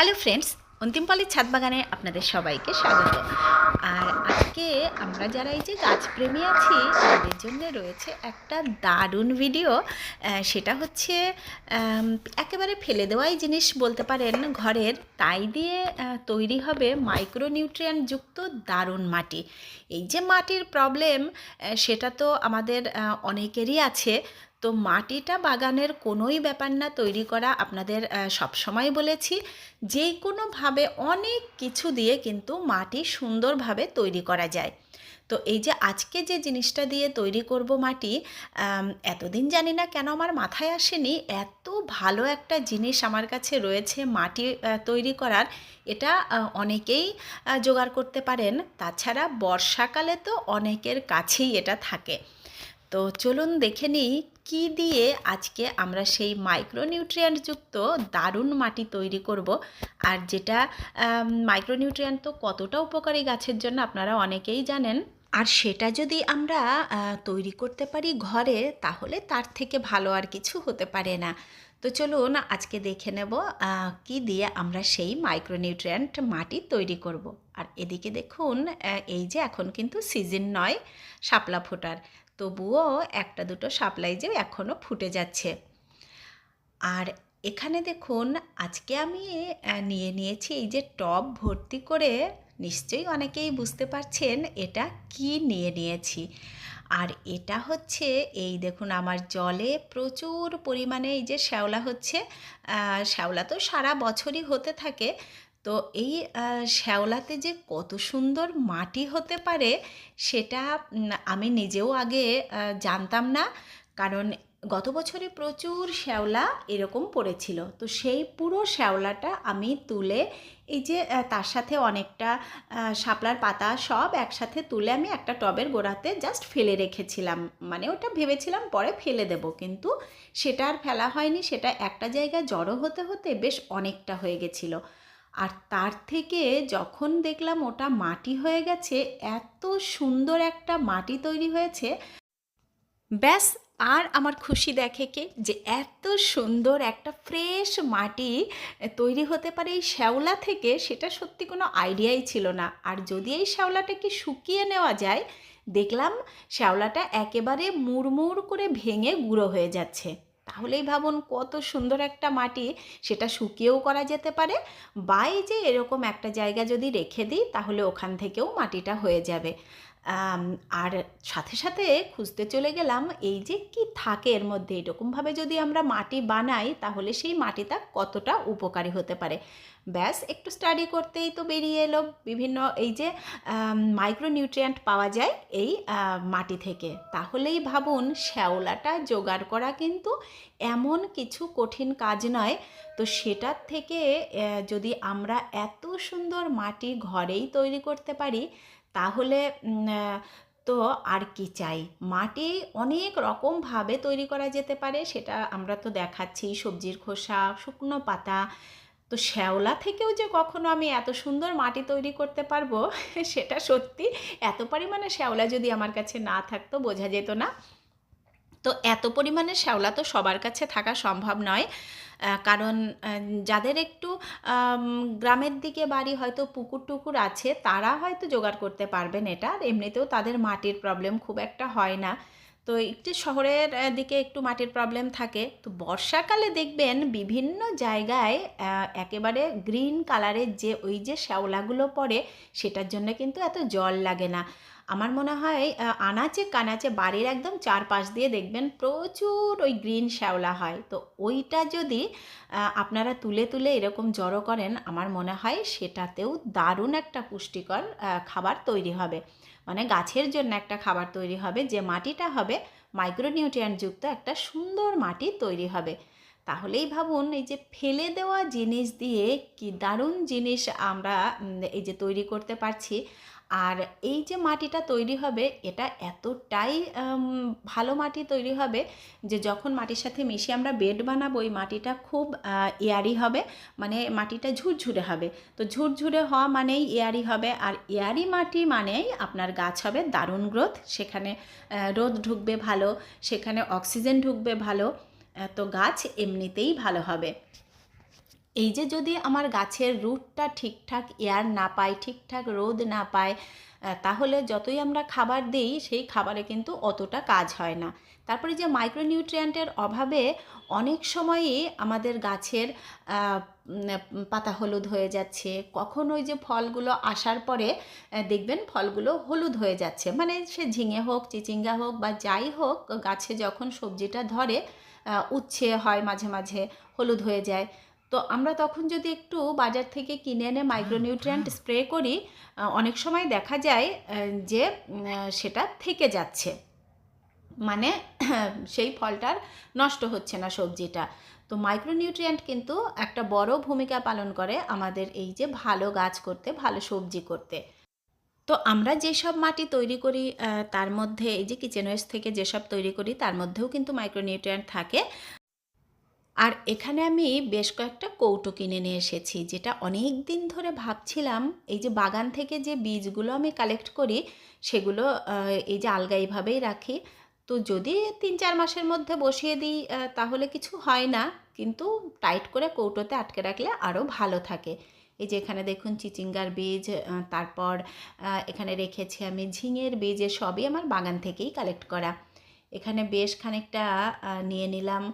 Hello friends অন্তিমপালির ছাদ বাগানে আপনাদের সবাইকে স্বাগত। আর আজকে আমরা যারা এই যে গাছপ্রেমী আছি, তাদের জন্য রয়েছে একটা দারুণ ভিডিও সেটা হচ্ছে একেবারে ফেলে দেওয়াই জিনিস বলতে পারেন ঘরের, তাই দিয়ে তৈরি হবে মাইক্রোনিউট্রিয়েন্ট যুক্ত দারুণ মাটি। এই যে মাটির প্রবলেম সেটা তো আমাদের অনেকেরই আছে তো মাটিটা বাগানের কোনোই ব্যাপার না, তৈরি করা আপনাদের সব সময় বলেছি। যে কোনোভাবে অনেক কিছু দিয়ে কিন্তু মাটি সুন্দরভাবে তৈরি করা যায়। তো এই যে আজকে যে জিনিসটা দিয়ে তৈরি করব মাটি এতদিন জানি না কেন আমার মাথায় আসেনি। এত ভালো একটা জিনিস আমার কাছে রয়েছে মাটি তৈরি করার। এটা অনেকেই জোগাড় করতে পারেন। তাছাড়া বর্ষাকালে তো অনেকের কাছেই এটা থাকে। তো চলুন দেখে নিই কী দিয়ে আজকে আমরা সেই মাইক্রোনিউট্রিয়েন্ট যুক্ত দারুণ মাটি তৈরি করব। আর যেটা মাইক্রোনিউট্রিয়েন্ট তো কতটা উপকারী গাছের জন্য আপনারা অনেকেই জানেন। আর সেটা যদি আমরা তৈরি করতে পারি ঘরে, তাহলে তার থেকে ভালো আর কিছু হতে পারে না। তো চলুন আজকে দেখে নেব কি দিয়ে আমরা সেই মাইক্রোনিউট্রিয়েন্ট মাটি তৈরি করব। আর এদিকে দেখুন এই যে এখন কিন্তু সিজন নয়, শাপলা ফোটার। তবুও একটা দুটো সাপ্লাই যে এখনও ফুটে যাচ্ছে। আর এখানে দেখুন, আজকে আমি নিয়ে নিয়েছি এই যে টব ভর্তি করে নিশ্চয়ই অনেকেই বুঝতে পারছেন এটা কি নিয়ে নিয়েছি। আর এটা হচ্ছে এই দেখুন, আমার জলে প্রচুর পরিমাণে এই যে শ্যাওলা হচ্ছে শ্যাওলা তো সারা বছরই হতে থাকে তো এই শ্যাওলাতে যে কত সুন্দর মাটি হতে পারে, সেটা আমি নিজেও আগে জানতাম না। কারণ গত বছরে প্রচুর শ্যাওলা এরকম পড়েছিল। তো সেই পুরো শ্যাওলাটা আমি তুলে, এই যে তার সাথে অনেকটা শাপলার পাতা সব একসাথে তুলে আমি একটা টবের গোড়াতে জাস্ট ফেলে রেখেছিলাম। মানে ওটা ভেবেছিলাম পরে ফেলে দেব, কিন্তু সেটা আর ফেলা হয়নি। সেটা একটা জায়গায় জড়ো হতে হতে বেশ অনেকটা হয়ে গেছিল। আর তার থেকে যখন দেখলাম ওটা মাটি হয়ে গেছে, এত সুন্দর একটা মাটি তৈরি হয়েছে। ব্যাস, আর আমার খুশি দেখে কে যে এত সুন্দর একটা ফ্রেশ মাটি তৈরি হতে পারে এই শ্যাওলা থেকে, সেটা সত্যি কোনো আইডিয়াই ছিল না। আর যদি এই শ্যাওলাটাকে শুকিয়ে নেওয়া যায়, দেখলাম শ্যাওলাটা একেবারে মুড়মুড় করে ভেঙে গুঁড়ো হয়ে যাচ্ছে। তাহলেই ভাবুন কত সুন্দর একটা মাটি, সেটা শুকিয়েও করা যেতে পারে বা এই যে এরকম একটা জায়গা যদি রেখে দিই, তাহলে ওখান থেকেও মাটিটা হয়ে যাবে। আর সাথে সাথে খুঁজতে চলে গেলাম এই যে কি থাকে এর মধ্যে। এরকমভাবে যদি আমরা মাটি বানাই, তাহলে সেই মাটিটা কতটা উপকারী হতে পারে? ব্যাস, একটু স্টাডি করতেই তো বেরিয়ে এলো। বিভিন্ন এই যে মাইক্রোনিউট্রিয়েন্ট পাওয়া যায় এই মাটি থেকে। তাহলেই ভাবুন, শ্যাওলাটা জোগাড় করা কিন্তু এমন কিছু কঠিন কাজ নয়। তো সেটার থেকে যদি আমরা এত সুন্দর মাটি ঘরেই তৈরি করতে পারি তাহলে তো আর কি চাই? মাটি অনেক রকমভাবে তৈরি করা যেতে পারে, সেটা আমরা তো দেখাচ্ছি, সবজির খোসা, শুকনো পাতা। তো শ্যাওলা থেকেও যে কখনো আমি এত সুন্দর মাটি তৈরি করতে পারব, সেটা সত্যি এত পরিমাণে শ্যাওলা যদি আমার কাছে না থাকতো, বোঝা যেত না। তো এত পরিমাণে শ্যাওলা তো সবার কাছে থাকা সম্ভব নয়। কারণ যাদের একটু গ্রামের দিকে বাড়ি হয়তো পুকুর টুকুর আছে, তারা হয়তো জোগাড় করতে পারবেন এটা। আর এমনিতেও তাদের মাটির প্রবলেম খুব একটা হয় না। তো একটু শহরের দিকে একটু মাটির প্রবলেম থাকে। তো বর্ষাকালে দেখবেন বিভিন্ন জায়গায় একেবারে গ্রিন কালারের যে ওই যে শ্যাওলাগুলো পড়ে, সেটার জন্য কিন্তু এত জল লাগে না। আমার মনে হয় আনাচে কানাচে বাড়ির একদম চারপাশ দিয়ে দেখবেন প্রচুর ওই গ্রিন শ্যাওলা হয়। তো ওইটা যদি আপনারা তুলে তুলে এরকম জড়ো করেন, আমার মনে হয় সেটাতেও দারুণ একটা পুষ্টিকর খাবার তৈরি হবে। মানে গাছের জন্য একটা খাবার তৈরি হবে, যে মাটিটা হবে মাইক্রোনিউট্রিয়েন্টযুক্ত একটা সুন্দর মাটি তৈরি হবে। তাহলেই ভাবুন, এই যে ফেলে দেওয়া জিনিস দিয়ে কি দারুণ জিনিস আমরা এই যে তৈরি করতে পারছি। আর এই যে মাটিটা তৈরি হবে, এটা এতটাই ভালো মাটি তৈরি হবে যে যখন মাটির সাথে মিশিয়ে আমরা বেড বানাবো, ওই মাটিটা খুব এয়ারি হবে। মানে মাটিটা ঝুরঝুরে হবে। তো ঝুরঝুরে হওয়া মানেই এয়ারি হবে। আর এয়ারি মাটি মানেই আপনার গাছ হবে, দারুণ গ্রোথ সেখানে রোদ ঢুকবে ভালো, সেখানে অক্সিজেন ঢুকবে ভালো তো গাছ এমনিতেই ভালো হবে। এই যে যদি আমার গাছের রুটটা ঠিকঠাক এয়ার না পায়, ঠিকঠাক রোদ না পায় তাহলে যতই আমরা খাবার দিই, সেই খাবারে কিন্তু অতটা কাজ হয় না। তারপরে যে মাইক্রোনিউট্রিয়েন্টের অভাবে অনেক সময়ই আমাদের গাছের পাতা হলুদ হয়ে যাচ্ছে। কখন ওই যে ফলগুলো আসার পরে দেখবেন ফলগুলো হলুদ হয়ে যাচ্ছে। মানে সে ঝিঙে হোক, চিচিঙ্গা হোক বা যাই হোক, গাছে যখন সবজিটা ধরে উচ্ছে হয় মাঝে মাঝে, হলুদ হয়ে যায়। তো আমরা তখন যদি একটু বাজার থেকে কিনে এনে মাইক্রোনিউট্রিয়েন্ট স্প্রে করি অনেক সময় দেখা যায় যে সেটা থেকে যাচ্ছে। মানে সেই ফলটার নষ্ট হচ্ছে না সবজিটা। তো মাইক্রোনিউট্রিয়েন্ট কিন্তু একটা বড় ভূমিকা পালন করে আমাদের এই যে ভালো গাছ করতে ভালো সবজি করতে। তো আমরা যেসব মাটি তৈরি করি তার মধ্যে এই যে কিচেন ওয়েস্ট থেকে যেসব তৈরি করি তার মধ্যেও কিন্তু মাইক্রোনিউট্রিয়েন্ট থাকে। আর এখানে আমি বেশ কয়েকটা কৌটো কিনে নিয়ে এসেছি, যেটা অনেক দিন ধরে ভাবছিলাম এই যে বাগান থেকে যে বীজগুলো আমি কালেক্ট করি, সেগুলো এই যে আলগাইভাবেই রাখি। তো যদি তিন চার মাসের মধ্যে বসিয়ে দিই তাহলে কিছু হয় না, কিন্তু টাইট করে কৌটোতে আটকে রাখলে আরও ভালো থাকে। এই যে এখানে দেখুন চিচিঙ্গার বীজ তারপর এখানে রেখেছি আমি ঝিঙের বীজ সবই আমার বাগান থেকেই কালেক্ট করা। এখানে বেশ খানিকটা নিয়ে নিলাম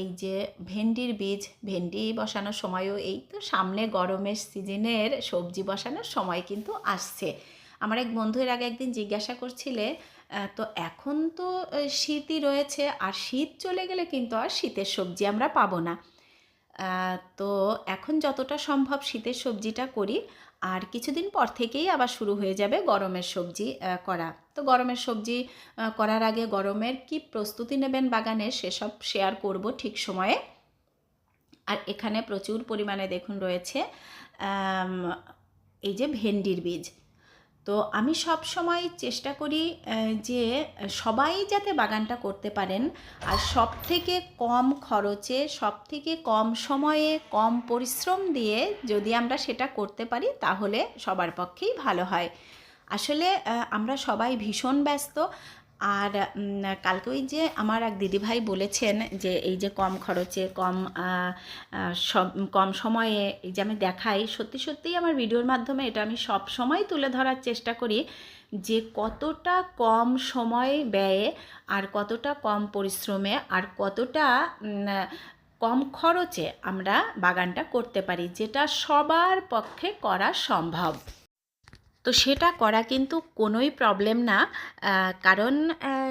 এই যে ভেন্ডির বীজ। ভেন্ডি বসানোর সময়ও এই তো সামনে গরমের সিজনের সবজি বসানোর সময় কিন্তু আসছে। আমার এক বন্ধু এর আগে একদিন জিজ্ঞাসা করছিলে তো এখন তো শীতই রয়েছে, আর শীত চলে গেলে কিন্তু আর শীতের সবজি আমরা পাবো না। তো এখন যতটা সম্ভব শীতের সবজিটা করি, আর কিছুদিন পর থেকেই আবার শুরু হয়ে যাবে গরমের সবজি করা। তো গরমের সবজি করার আগে গরমের কি প্রস্তুতি নেবেন বাগানে সেসব শেয়ার করব ঠিক সময়ে। আর এখানে প্রচুর পরিমাণে দেখুন রয়েছে এই যে ভেন্ডির বীজ। তো আমি সব সময় চেষ্টা করি যে সবাই যাতে বাগানটা করতে পারেন। আর সব থেকে কম খরচে সব থেকে কম সময়ে, কম পরিশ্রম দিয়ে যদি আমরা সেটা করতে পারি, তাহলে সবার পক্ষেই ভালো হয়। আসলে আমরা সবাই ভীষণ ব্যস্ত। আর কালকে ওই যে আমার এক দিদিভাই বলেছেন যে, এই যে কম খরচে, কম কম সময়ে এই যে আমি দেখাই, সত্যি সত্যিই আমার ভিডিওর মাধ্যমে এটা আমি সব সময় তুলে ধরার চেষ্টা করি যে, কতটা কম সময় ব্যয়ে আর কতটা কম পরিশ্রমে আর কতটা কম খরচে আমরা বাগানটা করতে পারি, যেটা সবার পক্ষে করা সম্ভব। তো সেটা করা কিন্তু কোনোই প্রবলেম না। কারণ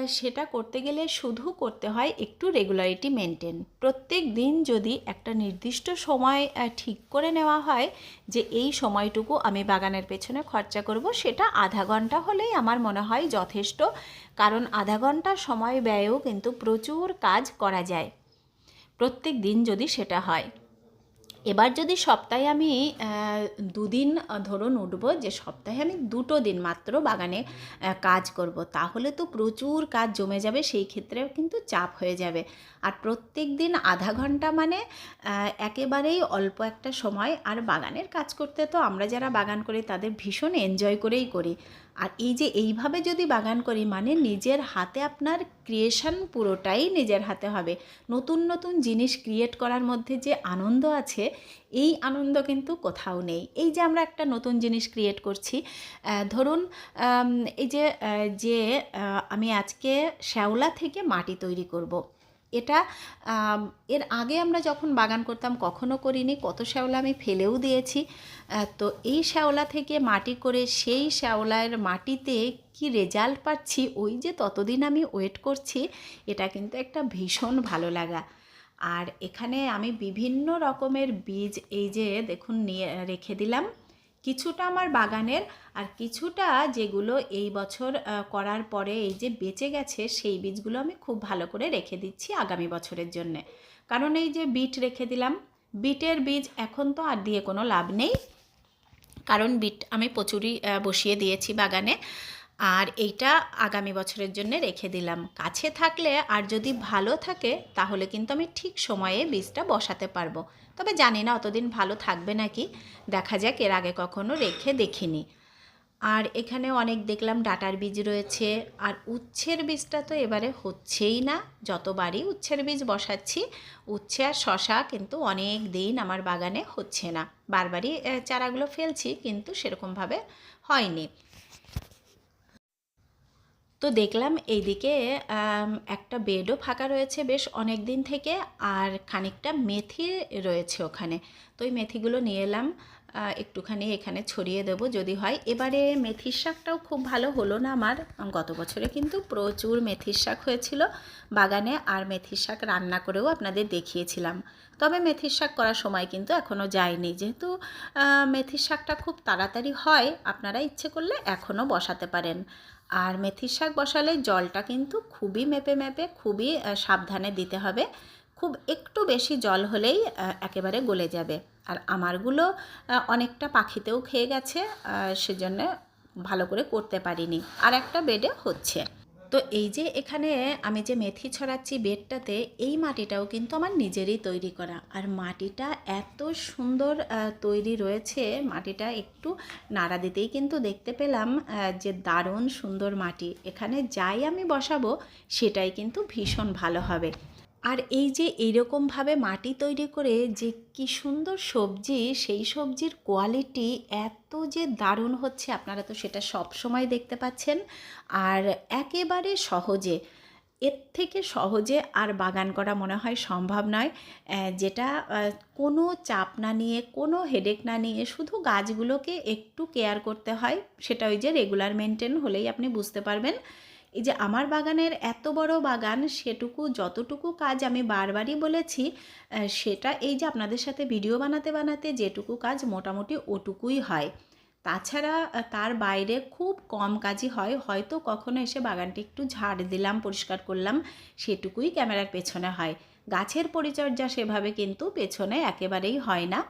সেটা করতে গেলে শুধু করতে হয় একটু রেগুলারিটি মেনটেন প্রত্যেক দিন যদি একটা নির্দিষ্ট সময় ঠিক করে নেওয়া হয় যে এই সময়টুকু আমি বাগানের পেছনে খরচা করব, সেটা আধা ঘণ্টা হলেই আমার মনে হয় যথেষ্ট। কারণ আধা ঘণ্টা সময় ব্যয়েও কিন্তু প্রচুর কাজ করা যায়। প্রত্যেক দিন যদি সেটা হয়। এবার যদি সপ্তাহে আমি দুদিন ধরুন উঠবো, যে সপ্তাহে আমি দুটো দিন মাত্র বাগানে কাজ করব, তাহলে তো প্রচুর কাজ জমে যাবে, সেই ক্ষেত্রে কিন্তু চাপ হয়ে যাবে। আর প্রত্যেক দিন আধা ঘণ্টা মানে একেবারেই অল্প একটা সময় আর বাগানের কাজ করতে তো আমরা যারা বাগান করি, তাদের ভীষণ এনজয় করেই করি। আর এই যে এইভাবে যদি বাগান করি মানে নিজের হাতে আপনার ক্রিয়েশন পুরোটাই নিজের হাতে হবে নতুন নতুন জিনিস ক্রিয়েট করার মধ্যে যে আনন্দ আছে, এই আনন্দ কিন্তু কোথাও নেই এই যে আমরা একটা নতুন জিনিস ক্রিয়েট করছি ধরুন এই যে যে আমি আজকে শ্যাওলা থেকে মাটি তৈরি করব। এটা এর আগে আমরা যখন বাগান করতাম কখনো করিনি, কত শ্যাওলা আমি ফেলেও দিয়েছি। তো এই শ্যাওলা থেকে মাটি করে সেই শ্যাওলার মাটিতে কি রেজাল্ট পাচ্ছি, ওই যে ততদিন আমি ওয়েট করছি, এটা কিন্তু একটা ভীষণ ভালো লাগা। আর এখানে আমি বিভিন্ন রকমের বীজ, এই যে দেখুন, নিয়ে রেখে দিলাম। কিছুটা আমার বাগানের আর কিছুটা যেগুলো এই বছর করার পরে এই যে বেঁচে গেছে সেই বীজগুলো আমি খুব ভালো করে রেখে দিচ্ছি আগামী বছরের জন্যে। কারণ এই যে বিট রেখে দিলাম, বিটের বীজ এখন তো আর দিয়ে কোনো লাভ নেই। কারণ বিট আমি প্রচুরই বসিয়ে দিয়েছি বাগানে। আর এইটা আগামী বছরের জন্য রেখে দিলাম। কাছে থাকলে আর যদি ভালো থাকে তাহলে কিন্তু আমি ঠিক সময়ে বীজটা বসাতে পারব। তবে জানি না, অতদিন ভালো থাকবে নাকি। দেখা যাক, এর আগে কখনো রেখে দেখিনি। আর এখানে অনেক দেখলাম ডাটার বীজ রয়েছে। আর উচ্ছের বীজটা তো এবারে হচ্ছেই না। যতবারই উচ্ছের বীজ বসাচ্ছি, উচ্ছে আর শশা কিন্তু অনেক দিন আমার বাগানে হচ্ছে না। বারবারই চারাগুলো ফেলছি, কিন্তু সেরকমভাবে হয়নি। তো দেখলাম এইদিকে একটা বেডও ফাঁকা রয়েছে বেশ অনেক দিন থেকে আর খানিকটা মেথি রয়েছে ওখানে। তো ওই মেথিগুলো নিয়ে এলাম। একটুখানি এখানে ছড়িয়ে দেব যদি হয়। এবারে মেথির শাকটাও খুব ভালো হলো না আমার। গত বছরে কিন্তু প্রচুর মেথির শাক হয়েছিল বাগানে আর মেথির শাক রান্না করেও আপনাদের দেখিয়েছিলাম। তবে মেথির শাক করার সময় কিন্তু এখনও যায়নি। যেহেতু মেথির শাকটা খুব তাড়াতাড়ি হয়, আপনারা ইচ্ছে করলে এখনও বসাতে পারেন। আর মেথির শাক বসালে জলটা কিন্তু খুবই মেপে মেপে খুবই সাবধানে দিতে হবে। খুব একটু বেশি জল হলেই একেবারে গলে যাবে। আর আমারগুলো অনেকটা পাখিতেও খেয়ে গেছে সেজন্য ভালো করে করতে পারিনি। আর একটা বেডে হচ্ছে। তো এই যে এখানে আমি যে মেথি ছড়াচ্ছি বেডটাতে, এই মাটিটাও কিন্তু আমার নিজেরই তৈরি করা। আর মাটিটা এত সুন্দর তৈরি রয়েছে, মাটিটা একটু নাড়া দিতেই কিন্তু দেখতে পেলাম যে দারুণ সুন্দর মাটি। এখানে যাই আমি বসাবো, সেটাই কিন্তু ভীষণ ভালো হবে। আর এই যে এইরকমভাবে মাটি তৈরি করে যে কি সুন্দর সবজি, সেই সবজির কোয়ালিটি এত যে দারুণ হচ্ছে, আপনারা তো সেটা সব সময় দেখতে পাচ্ছেন। আর একেবারে সহজে, এর থেকে সহজে আর বাগান করা মনে হয় সম্ভব নয়। যেটা কোনো চাপ না নিয়ে, কোনো হেডেক না নিয়ে শুধু গাছগুলোকে একটু কেয়ার করতে হয়, সেটা ওই যে রেগুলার মেনটেন হলেই আপনি বুঝতে পারবেন। এই যে আমার বাগানের এত বড় বাগান, সেটুকু যতটুকু কাজ আমি বারবারই বলেছি সেটা এই যে আপনাদের সাথে ভিডিও বানাতে বানাতে যেটুকু কাজ মোটামুটি ওটুকুই হয়। তাছাড়া তার বাইরে খুব কম কাজই হয়। হয়তো কখনো এসে বাগানটি একটু ঝাড় দিলাম, পরিষ্কার করলাম, সেটুকুই ক্যামেরার পেছনে হয়। গাছের পরিচর্যা সেভাবে কিন্তু পেছনে একেবারেই হয় না।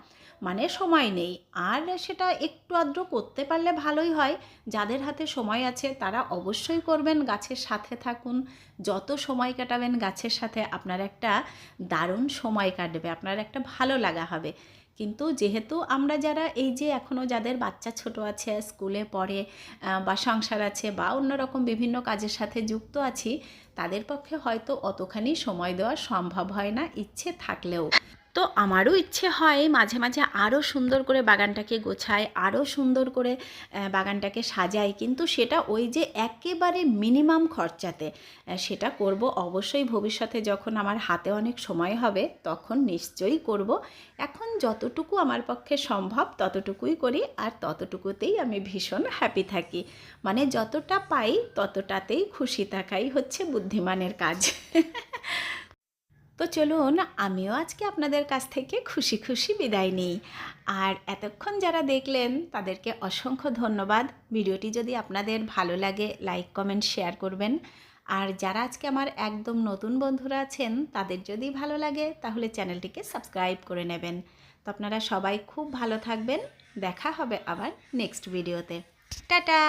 মানে সময় নেই। আর সেটা একটু আদ্র করতে পারলে ভালোই হয়। যাদের হাতে সময় আছে, তারা অবশ্যই করবেন গাছের সাথে থাকুন। যত সময় কাটাবেন গাছের সাথে, আপনার একটা দারুণ সময় কাটবে, আপনার একটা ভালো লাগা হবে। কিন্তু যেহেতু আমরা যারা, এই যে এখনও যাদের বাচ্চা ছোট আছে, স্কুলে পড়ে বা সংসার আছে, বা অন্যরকম বিভিন্ন কাজের সাথে যুক্ত আছি, তাদের পক্ষে হয়তো অতখানি সময় দেওয়া সম্ভব হয় না, ইচ্ছে থাকলেও। তো আমারও ইচ্ছে হয় মাঝে মাঝে আরও সুন্দর করে বাগানটাকে গোছায় আরও সুন্দর করে বাগানটাকে সাজাই। কিন্তু সেটা ওই যে একেবারে মিনিমাম খরচাতে সেটা করব অবশ্যই ভবিষ্যতে যখন আমার হাতে অনেক সময় হবে, তখন নিশ্চয়ই করব। এখন যতটুকু আমার পক্ষে সম্ভব ততটুকুই করি আর ততটুকুতেই আমি ভীষণ হ্যাপি থাকি। মানে যতটা পাই ততটাতেই খুশি থাকাই হচ্ছে বুদ্ধিমানের কাজ। তো চলুন আমিও আজকে আপনাদের কাছ থেকে খুশি খুশি বিদায় নিই। আর এতক্ষণ যারা দেখলেন, তাদেরকে অসংখ্য ধন্যবাদ। ভিডিওটি যদি আপনাদের ভালো লাগে, লাইক, কমেন্ট, শেয়ার করবেন। আর যারা আজকে আমার একদম নতুন বন্ধুরা আছেন, তাদের যদি ভালো লাগে, তাহলে চ্যানেলটিকে সাবস্ক্রাইব করে নেবেন। তো আপনারা সবাই খুব ভালো থাকবেন। দেখা হবে আবার নেক্সট ভিডিওতে। টাটা!